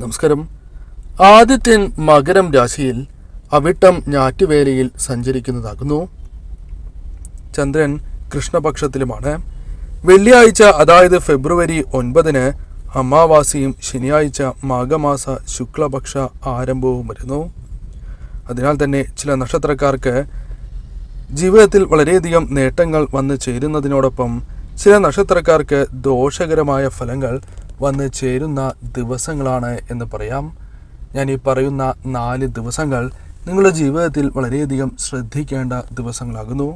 നമസ്കാരം. ആദിത്യൻ മകരം രാശിയിൽ അവിട്ടം ഞാറ്റുവേലയിൽ സഞ്ചരിക്കുന്നതാകുന്നു. ചന്ദ്രൻ കൃഷ്ണപക്ഷത്തിലുമാണ്. വെള്ളിയാഴ്ച അതായത് ഫെബ്രുവരി ഒൻപതിന് അമാവാസിയും ശനിയാഴ്ച മാഘമാസ ശുക്ലപക്ഷ ആരംഭവും വരുന്നു. അതിനാൽ തന്നെ ചില നക്ഷത്രക്കാർക്ക് ജീവിതത്തിൽ വളരെയധികം നേട്ടങ്ങൾ വന്നു ചേരുന്നതിനോടൊപ്പം ചില നക്ഷത്രക്കാർക്ക് ദോഷകരമായ ഫലങ്ങൾ വന്നു ചേരുന്ന ദിവസങ്ങളാണ് എന്ന് പറയാം. ഞാൻ ഈ പറയുന്ന നാല് ദിവസങ്ങൾ നിങ്ങളുടെ ജീവിതത്തിൽ വളരെയധികം ശ്രദ്ധിക്കേണ്ട ദിവസങ്ങളാകുന്നു.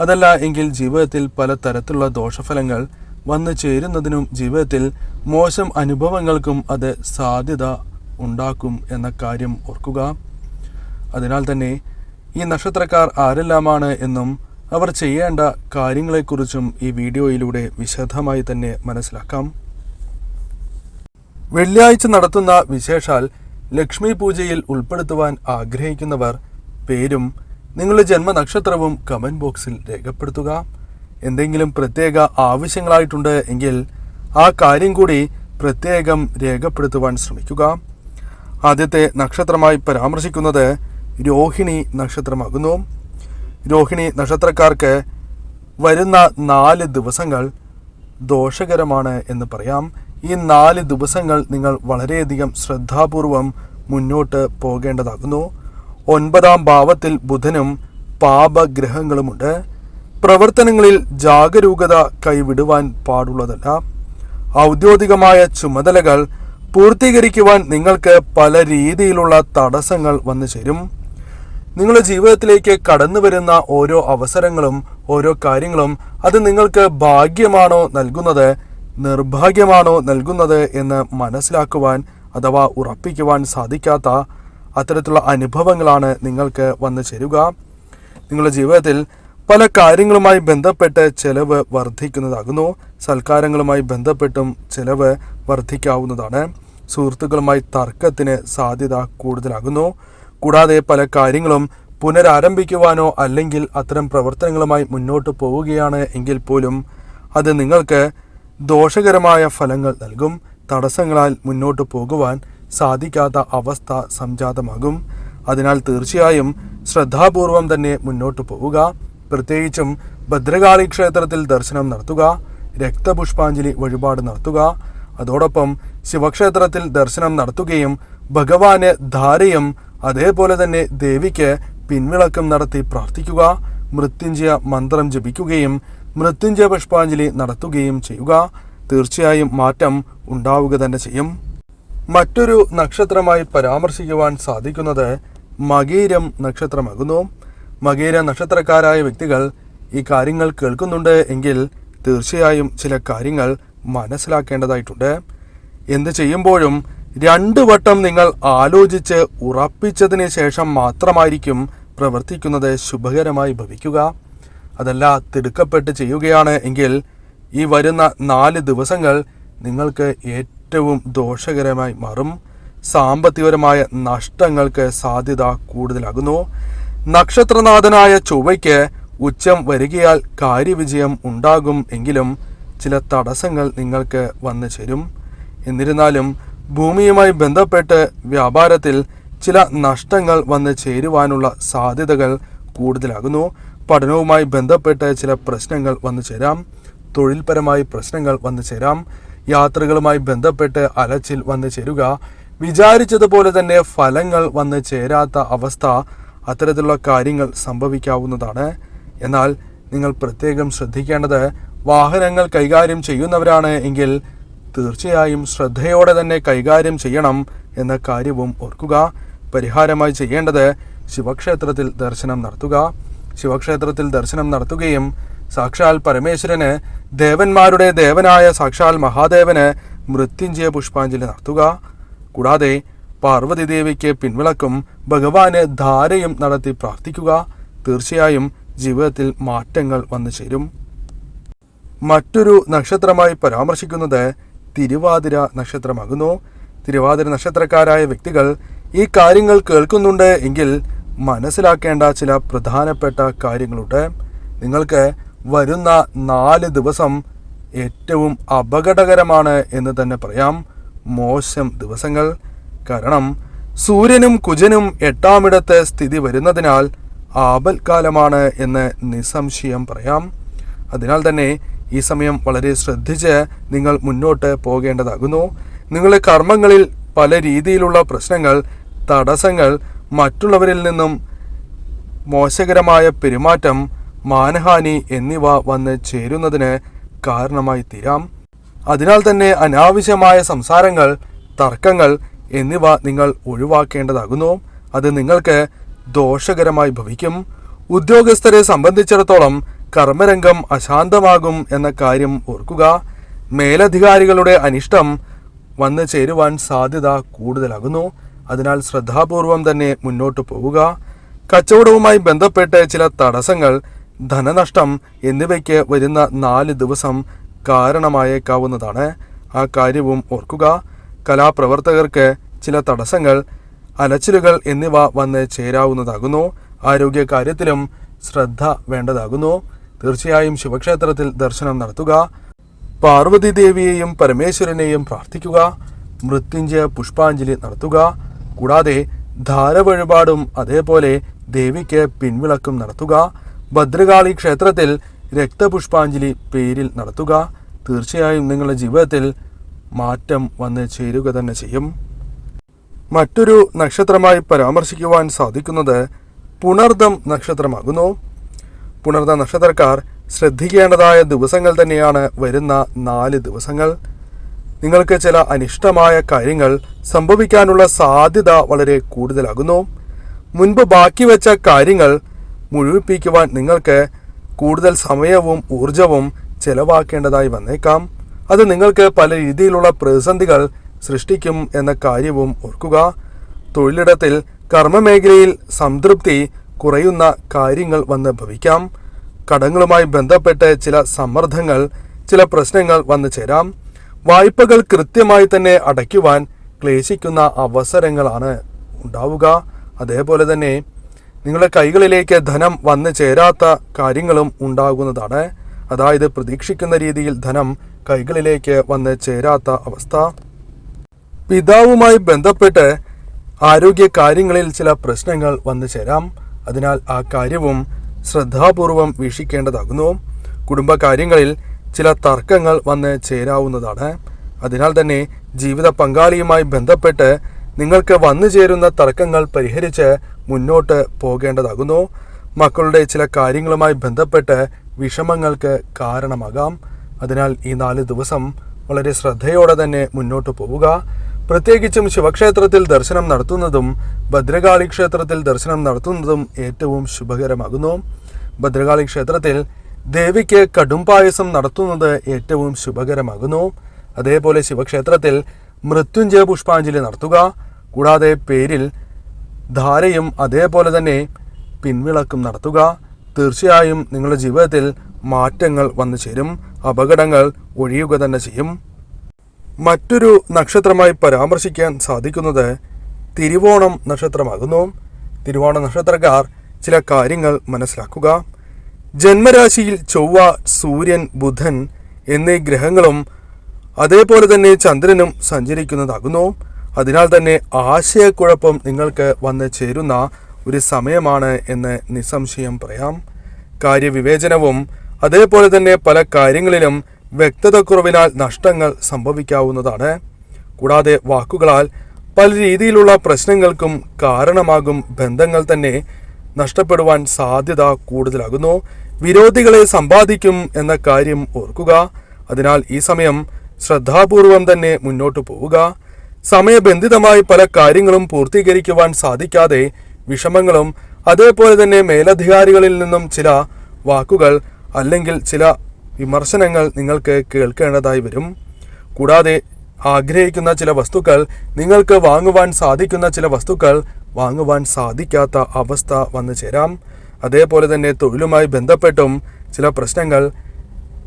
അതല്ല എങ്കിൽ ജീവിതത്തിൽ പല തരത്തിലുള്ള ദോഷഫലങ്ങൾ വന്നു ചേരുന്നതിനും ജീവിതത്തിൽ മോശം അനുഭവങ്ങൾക്കും അത് സാധ്യത ഉണ്ടാക്കും എന്ന കാര്യം ഓർക്കുക. അതിനാൽ തന്നെ ഈ നക്ഷത്രക്കാർ ആരെല്ലാമാണ് എന്നും അവർ ചെയ്യേണ്ട കാര്യങ്ങളെക്കുറിച്ചും ഈ വീഡിയോയിലൂടെ വിശദമായി തന്നെ മനസ്സിലാക്കാം. വെള്ളിയാഴ്ച നടത്തുന്ന വിശേഷാൽ ലക്ഷ്മി പൂജയിൽ ഉൾപ്പെടുത്തുവാൻ ആഗ്രഹിക്കുന്നവർ പേരും നിങ്ങളുടെ ജന്മനക്ഷത്രവും കമന്റ് ബോക്സിൽ രേഖപ്പെടുത്തുക. എന്തെങ്കിലും പ്രത്യേക ആവശ്യങ്ങളായിട്ടുണ്ട് എങ്കിൽ ആ കാര്യം കൂടി പ്രത്യേകം രേഖപ്പെടുത്തുവാൻ ശ്രമിക്കുക. ആദ്യത്തെ നക്ഷത്രമായി പരാമർശിക്കുന്നത് രോഹിണി നക്ഷത്രമാകുന്നു. രോഹിണി നക്ഷത്രക്കാർക്ക് വരുന്ന നാല് ദിവസങ്ങൾ ദോഷകരമാണ് എന്ന് പറയാം. ഈ നാല് ദിവസങ്ങൾ നിങ്ങൾ വളരെയധികം ശ്രദ്ധാപൂർവം മുന്നോട്ട് പോകേണ്ടതാകുന്നു. ഒൻപതാം ഭാവത്തിൽ ബുധനും പാപഗ്രഹങ്ങളുമുണ്ട്. പ്രവർത്തനങ്ങളിൽ ജാഗരൂകത കൈവിടുവാൻ പാടുള്ളതല്ല. ഔദ്യോഗികമായ ചുമതലകൾ പൂർത്തീകരിക്കുവാൻ നിങ്ങൾക്ക് പല രീതിയിലുള്ള തടസ്സങ്ങൾ വന്നു ചേരും. നിങ്ങളുടെ ജീവിതത്തിലേക്ക് കടന്നു വരുന്ന ഓരോ അവസരങ്ങളും ഓരോ കാര്യങ്ങളും അത് നിങ്ങൾക്ക് ഭാഗ്യമാണോ നൽകുന്നത് നിർഭാഗ്യമാണോ നൽകുന്നത് എന്ന് മനസ്സിലാക്കുവാൻ അഥവാ ഉറപ്പിക്കുവാൻ സാധിക്കാത്ത അത്തരത്തിലുള്ള അനുഭവങ്ങളാണ് നിങ്ങൾക്ക് വന്നു ചേരുക. നിങ്ങളുടെ ജീവിതത്തിൽ പല കാര്യങ്ങളുമായി ബന്ധപ്പെട്ട് ചെലവ് വർദ്ധിക്കുന്നതാകുന്നു. സൽക്കാരങ്ങളുമായി ബന്ധപ്പെട്ടും ചെലവ് വർദ്ധിക്കാവുന്നതാണ്. സുഹൃത്തുക്കളുമായി തർക്കത്തിന് സാധ്യത കൂടുതലാകുന്നു. കൂടാതെ പല കാര്യങ്ങളും പുനരാരംഭിക്കുവാനോ അല്ലെങ്കിൽ അത്തരം പ്രവർത്തനങ്ങളുമായി മുന്നോട്ട് പോവുകയാണ് എങ്കിൽ പോലും അത് നിങ്ങൾക്ക് ദോഷകരമായ ഫലങ്ങൾ നൽകും. തടസ്സങ്ങളാൽ മുന്നോട്ട് പോകുവാൻ സാധിക്കാത്ത അവസ്ഥ സംജാതമാകും. അതിനാൽ തീർച്ചയായും ശ്രദ്ധാപൂർവം തന്നെ മുന്നോട്ട് പോവുക. പ്രത്യേകിച്ചും ഭദ്രകാളി ക്ഷേത്രത്തിൽ ദർശനം നടത്തുക. രക്തപുഷ്പാഞ്ജലി വഴിപാട് നടത്തുക. അതോടൊപ്പം ശിവക്ഷേത്രത്തിൽ ദർശനം നടത്തുകയും ഭഗവാന് ധാരയും അതേപോലെ തന്നെ ദേവിക്ക് പിൻവിളക്കം നടത്തി പ്രാർത്ഥിക്കുക. മൃത്യുഞ്ജയ മന്ത്രം ജപിക്കുകയും മൃത്യുഞ്ജയ പുഷ്പാഞ്ജലി നടത്തുകയും ചെയ്യുക. തീർച്ചയായും മാറ്റം ഉണ്ടാവുക തന്നെ ചെയ്യും. മറ്റൊരു നക്ഷത്രമായി പരാമർശിക്കുവാൻ സാധിക്കുന്നത് മകീരം നക്ഷത്രമാകുന്നു. മകീര നക്ഷത്രക്കാരായ വ്യക്തികൾ ഈ കാര്യങ്ങൾ കേൾക്കുന്നുണ്ട് എങ്കിൽ തീർച്ചയായും ചില കാര്യങ്ങൾ മനസ്സിലാക്കേണ്ടതായിട്ടുണ്ട്. എന്ത് ചെയ്യുമ്പോഴും രണ്ട് വട്ടം നിങ്ങൾ ആലോചിച്ച് ഉറപ്പിച്ചതിന് ശേഷം മാത്രമായിരിക്കും പ്രവർത്തിക്കുന്നത് ശുഭകരമായി ഭവിക്കുക. അതല്ല തിടുക്കപ്പെട്ട് ചെയ്യുകയാണ് എങ്കിൽ ഈ വരുന്ന നാല് ദിവസങ്ങൾ നിങ്ങൾക്ക് ഏറ്റവും ദോഷകരമായി മാറും. സാമ്പത്തികപരമായ നഷ്ടങ്ങൾക്ക് സാധ്യത കൂടുതലാകുന്നു. നക്ഷത്രനാഥനായ ചൊവ്വയ്ക്ക് ഉച്ചം വരികയാൽ കാര്യവിജയം ഉണ്ടാകും എങ്കിലും ചില തടസ്സങ്ങൾ നിങ്ങൾക്ക് വന്നു ചേരും. എന്നിരുന്നാലും ഭൂമിയുമായി ബന്ധപ്പെട്ട് വ്യാപാരത്തിൽ ചില നഷ്ടങ്ങൾ വന്ന് ചേരുവാനുള്ള സാധ്യതകൾ കൂടുതലാകുന്നു. പഠനവുമായി ബന്ധപ്പെട്ട് ചില പ്രശ്നങ്ങൾ വന്നു ചേരാം. തൊഴിൽപരമായി പ്രശ്നങ്ങൾ വന്നു ചേരാം. യാത്രകളുമായി ബന്ധപ്പെട്ട് അലച്ചിൽ വന്നു ചേരുക. വിചാരിച്ചതുപോലെ തന്നെ ഫലങ്ങൾ വന്ന് ചേരാത്ത അവസ്ഥ അത്തരത്തിലുള്ള കാര്യങ്ങൾ സംഭവിക്കാവുന്നതാണ്. എന്നാൽ നിങ്ങൾ പ്രത്യേകം ശ്രദ്ധിക്കേണ്ടത് വാഹനങ്ങൾ കൈകാര്യം ചെയ്യുന്നവരാണ് എങ്കിൽ തീർച്ചയായും ശ്രദ്ധയോടെ തന്നെ കൈകാര്യം ചെയ്യണം എന്ന കാര്യവും ഓർക്കുക. പരിഹാരമായി ചെയ്യേണ്ടത് ശിവക്ഷേത്രത്തിൽ ദർശനം നടത്തുക. ശിവക്ഷേത്രത്തിൽ ദർശനം നടത്തുകയും സാക്ഷാൽ പരമേശ്വരന് ദേവന്മാരുടെ ദേവനായ സാക്ഷാൽ മഹാദേവന് മൃത്യുഞ്ജയ പുഷ്പാഞ്ജലി നടത്തുക. കൂടാതെ പാർവതി ദേവിക്ക് പിൻവിളക്കും ഭഗവാന് ധാരയും നടത്തി പ്രാർത്ഥിക്കുക. തീർച്ചയായും ജീവിതത്തിൽ മാറ്റങ്ങൾ വന്നു ചേരും. മറ്റൊരു നക്ഷത്രമായി പരാമർശിക്കുന്നത് തിരുവാതിര നക്ഷത്രമാകുന്നു. തിരുവാതിര നക്ഷത്രക്കാരായ വ്യക്തികൾ ഈ കാര്യങ്ങൾ കേൾക്കുന്നുണ്ട് എങ്കിൽ മനസ്സിലാക്കേണ്ട ചില പ്രധാനപ്പെട്ട കാര്യങ്ങളുണ്ട്. നിങ്ങൾക്ക് വരുന്ന നാല് ദിവസം ഏറ്റവും അപകടകരമാണ് എന്ന് തന്നെ പറയാം. മോശം ദിവസങ്ങൾ. കാരണം സൂര്യനും കുജനും എട്ടാമിടത്ത് സ്ഥിതി വരുന്നതിനാൽ ആപൽക്കാലമാണ് എന്ന് നിസ്സംശയം പറയാം. അതിനാൽ തന്നെ ഈ സമയം വളരെ ശ്രദ്ധിച്ച് നിങ്ങൾ മുന്നോട്ട് പോകേണ്ടതാകുന്നു. നിങ്ങളുടെ കർമ്മങ്ങളിൽ പല രീതിയിലുള്ള പ്രശ്നങ്ങൾ തടസ്സങ്ങൾ മറ്റുള്ളവരിൽ നിന്നും മോശകരമായ പെരുമാറ്റം മാനഹാനി എന്നിവ വന്ന് ചേരുന്നതിന് കാരണമായി തീരാം. അതിനാൽ തന്നെ അനാവശ്യമായ സംസാരങ്ങൾ തർക്കങ്ങൾ എന്നിവ നിങ്ങൾ ഒഴിവാക്കേണ്ടതാകുന്നു. അത് നിങ്ങൾക്ക് ദോഷകരമായി ഭവിക്കും. ഉദ്യോഗസ്ഥരെ സംബന്ധിച്ചിടത്തോളം കർമ്മരംഗം അശാന്തമാകും എന്ന കാര്യം ഓർക്കുക. മേലധികാരികളുടെ അനിഷ്ടം വന്നു ചേരുവാൻ സാധ്യത കൂടുതലാകുന്നു. അതിനാൽ ശ്രദ്ധാപൂർവം തന്നെ മുന്നോട്ടു പോവുക. കച്ചവടവുമായി ബന്ധപ്പെട്ട് ചില തടസ്സങ്ങൾ ധനനഷ്ടം എന്നിവയ്ക്ക് വരുന്ന നാല് ദിവസം കാരണമായേക്കാവുന്നതാണ്. ആ കാര്യവും ഓർക്കുക. കലാപ്രവർത്തകർക്ക് ചില തടസ്സങ്ങൾ അലച്ചിലുകൾ എന്നിവ വന്ന് ചേരാവുന്നതാകുന്നു. ആരോഗ്യകാര്യത്തിലും ശ്രദ്ധ വേണ്ടതാകുന്നു. തീർച്ചയായും ശിവക്ഷേത്രത്തിൽ ദർശനം നടത്തുക. പാർവതി ദേവിയെയും പരമേശ്വരനെയും പ്രാർത്ഥിക്കുക. മൃത്യുഞ്ജയ പുഷ്പാഞ്ജലി നടത്തുക. കൂടാതെ ധാര വഴിപാടും അതേപോലെ ദേവിക്ക് പിൻവിളക്കും നടത്തുക. ഭദ്രകാളി ക്ഷേത്രത്തിൽ രക്തപുഷ്പാഞ്ജലി പേരിൽ നടത്തുക. തീർച്ചയായും നിങ്ങളുടെ ജീവിതത്തിൽ മാറ്റം വന്ന് ചേരുക തന്നെ ചെയ്യും. മറ്റൊരു നക്ഷത്രമായി പരാമർശിക്കുവാൻ സാധിക്കുന്നത് പുണർദം നക്ഷത്രമാകുന്നു. പുണർദ നക്ഷത്രക്കാർ ശ്രദ്ധിക്കേണ്ടതായ ദിവസങ്ങൾ തന്നെയാണ് വരുന്ന നാല് ദിവസങ്ങൾ. നിങ്ങൾക്ക് ചില അനിഷ്ടമായ കാര്യങ്ങൾ സംഭവിക്കാനുള്ള സാധ്യത വളരെ കൂടുതലാകുന്നു. മുൻപ് ബാക്കി വെച്ച കാര്യങ്ങൾ മുഴുവിപ്പിക്കുവാൻ നിങ്ങൾക്ക് കൂടുതൽ സമയവും ഊർജവും ചെലവാക്കേണ്ടതായി വന്നേക്കാം. അത് നിങ്ങൾക്ക് പല രീതിയിലുള്ള പ്രതിസന്ധികൾ സൃഷ്ടിക്കും എന്ന കാര്യവും ഓർക്കുക. തൊഴിലിടത്തിൽ കർമ്മമേഖലയിൽ സംതൃപ്തി കുറയുന്ന കാര്യങ്ങൾ വന്ന് ഭവിക്കാം. കടങ്ങളുമായി ബന്ധപ്പെട്ട് ചില സമ്മർദ്ദങ്ങൾ ചില പ്രശ്നങ്ങൾ വന്നു ചേരാം. വായ്പകൾ കൃത്യമായി തന്നെ അടയ്ക്കുവാൻ ക്ലേശിക്കുന്ന അവസരങ്ങളാണ് ഉണ്ടാവുക. അതേപോലെ തന്നെ നിങ്ങളുടെ കൈകളിലേക്ക് ധനം വന്നു ചേരാത്ത കാര്യങ്ങളും ഉണ്ടാകുന്നതാണ്. അതായത് പ്രതീക്ഷിക്കുന്ന രീതിയിൽ ധനം കൈകളിലേക്ക് വന്ന് ചേരാത്ത അവസ്ഥ. പിതാവുമായി ബന്ധപ്പെട്ട് ആരോഗ്യ കാര്യങ്ങളിൽ ചില പ്രശ്നങ്ങൾ വന്നു ചേരാം. അതിനാൽ ആ കാര്യവും ശ്രദ്ധാപൂർവം വീക്ഷിക്കേണ്ടതാകുന്നു. കുടുംബകാര്യങ്ങളിൽ ചില തർക്കങ്ങൾ വന്ന് ചേരാവുന്നതാണ്. അതിനാൽ തന്നെ ജീവിത പങ്കാളിയുമായി ബന്ധപ്പെട്ട് നിങ്ങൾക്ക് വന്നു ചേരുന്ന തർക്കങ്ങൾ പരിഹരിച്ച് മുന്നോട്ട് പോകേണ്ടതാകുന്നു. മക്കളുടെ ചില കാര്യങ്ങളുമായി ബന്ധപ്പെട്ട് വിഷമങ്ങൾക്ക് കാരണമാകാം. അതിനാൽ ഈ നാല് ദിവസം വളരെ ശ്രദ്ധയോടെ തന്നെ മുന്നോട്ട് പോവുക. പ്രത്യേകിച്ചും ശിവക്ഷേത്രത്തിൽ ദർശനം നടത്തുന്നതും ഭദ്രകാളി ക്ഷേത്രത്തിൽ ദർശനം നടത്തുന്നതും ഏറ്റവും ശുഭകരമാകുന്നു. ഭദ്രകാളി ക്ഷേത്രത്തിൽ ദേവിക്ക് കടുംപായസം നടത്തുന്നത് ഏറ്റവും ശുഭകരമാകുന്നു. അതേപോലെ ശിവക്ഷേത്രത്തിൽ മൃത്യുഞ്ജയ പുഷ്പാഞ്ജലി നടത്തുക. കൂടാതെ പേരിൽ ധാരയും അതേപോലെ തന്നെ പിൻവിളക്കും നടത്തുക. തീർച്ചയായും നിങ്ങളുടെ ജീവിതത്തിൽ മാറ്റങ്ങൾ വന്നു ചേരും. അപകടങ്ങൾ ഒഴിയുക തന്നെ ചെയ്യും. മറ്റൊരു നക്ഷത്രമായി പരാമർശിക്കാൻ സാധിക്കുന്നത് തിരുവോണം നക്ഷത്രമാകുന്നു. തിരുവോണ നക്ഷത്രക്കാർ ചില കാര്യങ്ങൾ മനസ്സിലാക്കുക. ജന്മരാശിയിൽ ചൊവ്വ സൂര്യൻ ബുധൻ എന്നീ ഗ്രഹങ്ങളും അതേപോലെ തന്നെ ചന്ദ്രനും സഞ്ചരിക്കുന്നതാകുന്നു. അതിനാൽ തന്നെ ആശയക്കുഴപ്പം നിങ്ങൾക്ക് വന്ന് ചേരുന്ന ഒരു സമയമാണ് എന്ന് നിസ്സംശയം പറയാം. കാര്യവിവേചനവും അതേപോലെ തന്നെ പല കാര്യങ്ങളിലും വ്യക്തതക്കുറവിനാൽ നഷ്ടങ്ങൾ സംഭവിക്കാവുന്നതാണ്. കൂടാതെ വാക്കുകളാൽ പല രീതിയിലുള്ള പ്രശ്നങ്ങൾക്കും കാരണമാകും ബന്ധങ്ങൾ തന്നെ നഷ്ടപ്പെടുവാൻ സാധ്യത കൂടുതലാകുന്നു. വിരോധികളെ സമ്പാദിക്കും എന്ന കാര്യം ഓർക്കുക. അതിനാൽ ഈ സമയം ശ്രദ്ധാപൂർവം തന്നെ മുന്നോട്ടു പോവുക. സമയബന്ധിതമായി പല കാര്യങ്ങളും പൂർത്തീകരിക്കുവാൻ സാധിക്കാതെ വിഷമങ്ങളും അതേപോലെ തന്നെ മേലധികാരികളിൽ നിന്നും ചില വാക്കുകൾ അല്ലെങ്കിൽ ചില വിമർശനങ്ങൾ നിങ്ങൾക്ക് കേൾക്കേണ്ടതായി വരും. കൂടാതെ ആഗ്രഹിക്കുന്ന ചില വസ്തുക്കൾ നിങ്ങൾക്ക് വാങ്ങുവാൻ സാധിക്കുന്ന ചില വസ്തുക്കൾ വാങ്ങുവാൻ സാധിക്കാത്ത അവസ്ഥ വന്നു ചേരാം. അതേപോലെ തന്നെ തൊഴിലുമായി ബന്ധപ്പെട്ടും ചില പ്രശ്നങ്ങൾ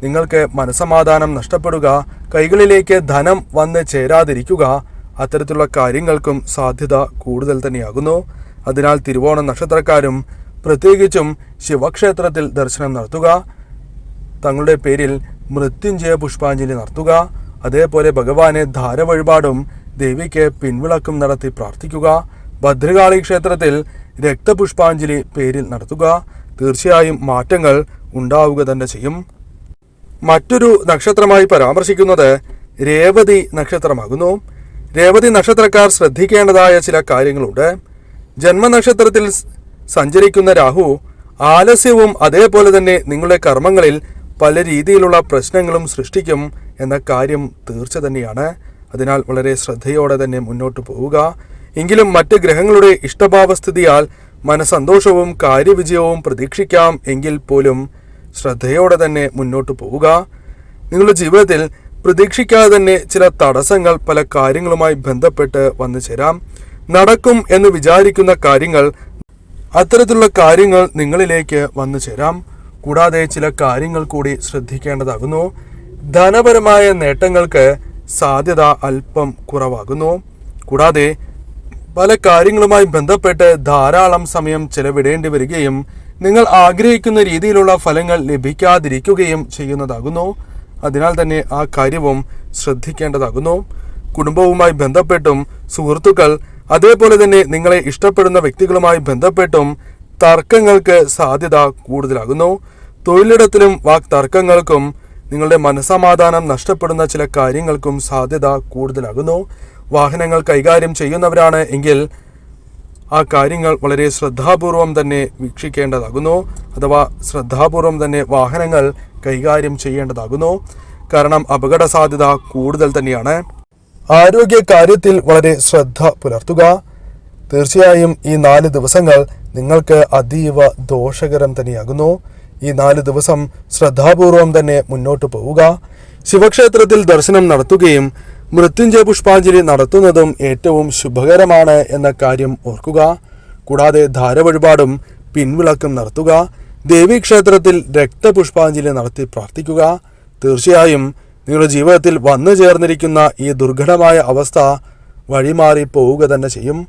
നിങ്ങൾക്ക് മനസമാധാനം നഷ്ടപ്പെടുക കൈകളിലേക്ക് ധനം വന്ന് ചേരാതിരിക്കുക അത്തരത്തിലുള്ള കാര്യങ്ങൾക്കും സാധ്യത കൂടുതൽ തന്നെയാകുന്നു. അതിനാൽ തിരുവോണ നക്ഷത്രക്കാരും പ്രത്യേകിച്ചും ശിവക്ഷേത്രത്തിൽ ദർശനം നടത്തുക തങ്ങളുടെ പേരിൽ മൃത്യുഞ്ജയ പുഷ്പാഞ്ജലി നടത്തുക അതേപോലെ ഭഗവാനെ ധാര വഴിപാടും ദേവിക്ക് പിൻവിളക്കും നടത്തി പ്രാർത്ഥിക്കുക. ഭദ്രകാളി ക്ഷേത്രത്തിൽ രക്തപുഷ്പാഞ്ജലി പേരിൽ നടത്തുക. തീർച്ചയായും മാറ്റങ്ങൾ ഉണ്ടാവുക തന്നെ ചെയ്യും. മറ്റൊരു നക്ഷത്രമായി പരാമർശിക്കുന്നത് രേവതി നക്ഷത്രമാകുന്നു. രേവതി നക്ഷത്രക്കാർ ശ്രദ്ധിക്കേണ്ടതായ ചില കാര്യങ്ങളുണ്ട്. ജന്മനക്ഷത്രത്തിൽ സഞ്ചരിക്കുന്ന രാഹു ആലസ്യവും അതേപോലെ തന്നെ നിങ്ങളുടെ കർമ്മങ്ങളിൽ പല രീതിയിലുള്ള പ്രശ്നങ്ങളും സൃഷ്ടിക്കും എന്ന കാര്യം തീർച്ച തന്നെയാണ്. അതിനാൽ വളരെ ശ്രദ്ധയോടെ തന്നെ മുന്നോട്ട് പോവുക. എങ്കിലും മറ്റ് ഗ്രഹങ്ങളുടെ ഇഷ്ടഭാവസ്ഥിതിയാൽ മനസന്തോഷവും കാര്യവിജയവും പ്രതീക്ഷിക്കാം എങ്കിൽ പോലും ശ്രദ്ധയോടെ തന്നെ മുന്നോട്ട് പോവുക. നിങ്ങളുടെ ജീവിതത്തിൽ പ്രതീക്ഷിക്കാതെ തന്നെ ചില തടസ്സങ്ങൾ പല കാര്യങ്ങളുമായി ബന്ധപ്പെട്ട് വന്നു ചേരാം. നടക്കും എന്ന് വിചാരിക്കുന്ന കാര്യങ്ങൾ അത്തരത്തിലുള്ള കാര്യങ്ങൾ നിങ്ങളിലേക്ക് വന്നു ചേരാം. കൂടാതെ ചില കാര്യങ്ങൾ കൂടി ശ്രദ്ധിക്കേണ്ടതാകുന്നു. ധനപരമായ നേട്ടങ്ങൾക്ക് സാധ്യത അല്പം കുറവാകുന്നു. കൂടാതെ പല കാര്യങ്ങളുമായി ബന്ധപ്പെട്ട് ധാരാളം സമയം ചെലവിടേണ്ടി വരികയും നിങ്ങൾ ആഗ്രഹിക്കുന്ന രീതിയിലുള്ള ഫലങ്ങൾ ലഭിക്കാതിരിക്കുകയും ചെയ്യുന്നതാകുന്നു. അതിനാൽ തന്നെ ആ കാര്യവും ശ്രദ്ധിക്കേണ്ടതാകുന്നു. കുടുംബവുമായി ബന്ധപ്പെട്ടും സുഹൃത്തുക്കൾ അതേപോലെ തന്നെ നിങ്ങളെ ഇഷ്ടപ്പെടുന്ന വ്യക്തികളുമായി ബന്ധപ്പെട്ടും തർക്കങ്ങൾക്ക് സാധ്യത കൂടുതലാകുന്നു. തൊഴിലിടത്തിലും വാക് തർക്കങ്ങൾക്കും നിങ്ങളുടെ മനസമാധാനം നഷ്ടപ്പെടുന്ന ചില കാര്യങ്ങൾക്കും സാധ്യത കൂടുതലാകുന്നു. വാഹനങ്ങൾ കൈകാര്യം ചെയ്യുന്നവരാണ് എങ്കിൽ ആ കാര്യങ്ങൾ വളരെ ശ്രദ്ധാപൂർവം തന്നെ വീക്ഷിക്കേണ്ടതാകുന്നു. അഥവാ ശ്രദ്ധാപൂർവം തന്നെ വാഹനങ്ങൾ കൈകാര്യം ചെയ്യേണ്ടതാകുന്നു. കാരണം അപകട സാധ്യത കൂടുതൽ തന്നെയാണ്. ആരോഗ്യ കാര്യത്തിൽ വളരെ ശ്രദ്ധ പുലർത്തുക. തീർച്ചയായും ഈ നാല് ദിവസങ്ങൾ നിങ്ങൾക്ക് അതീവ ദോഷകരം തന്നെയാകുന്നു. ഈ നാല് ദിവസം ശ്രദ്ധാപൂർവം തന്നെ മുന്നോട്ട് പോവുക. ശിവക്ഷേത്രത്തിൽ ദർശനം നടത്തുകയും മൃത്യുഞ്ജയ പുഷ്പാഞ്ജലി നടത്തുന്നതും ഏറ്റവും ശുഭകരമാണ് എന്ന കാര്യം ഓർക്കുക. കൂടാതെ ധാരവഴിപാടും പിൻവിളക്കം നടത്തുക. ദേവീക്ഷേത്രത്തിൽ രക്തപുഷ്പാഞ്ജലി നടത്തി പ്രാർത്ഥിക്കുക. തീർച്ചയായും നിങ്ങളുടെ ജീവിതത്തിൽ വന്നു ചേർന്നിരിക്കുന്ന ഈ ദുർഘടമായ അവസ്ഥ വഴിമാറി പോവുക തന്നെ ചെയ്യും.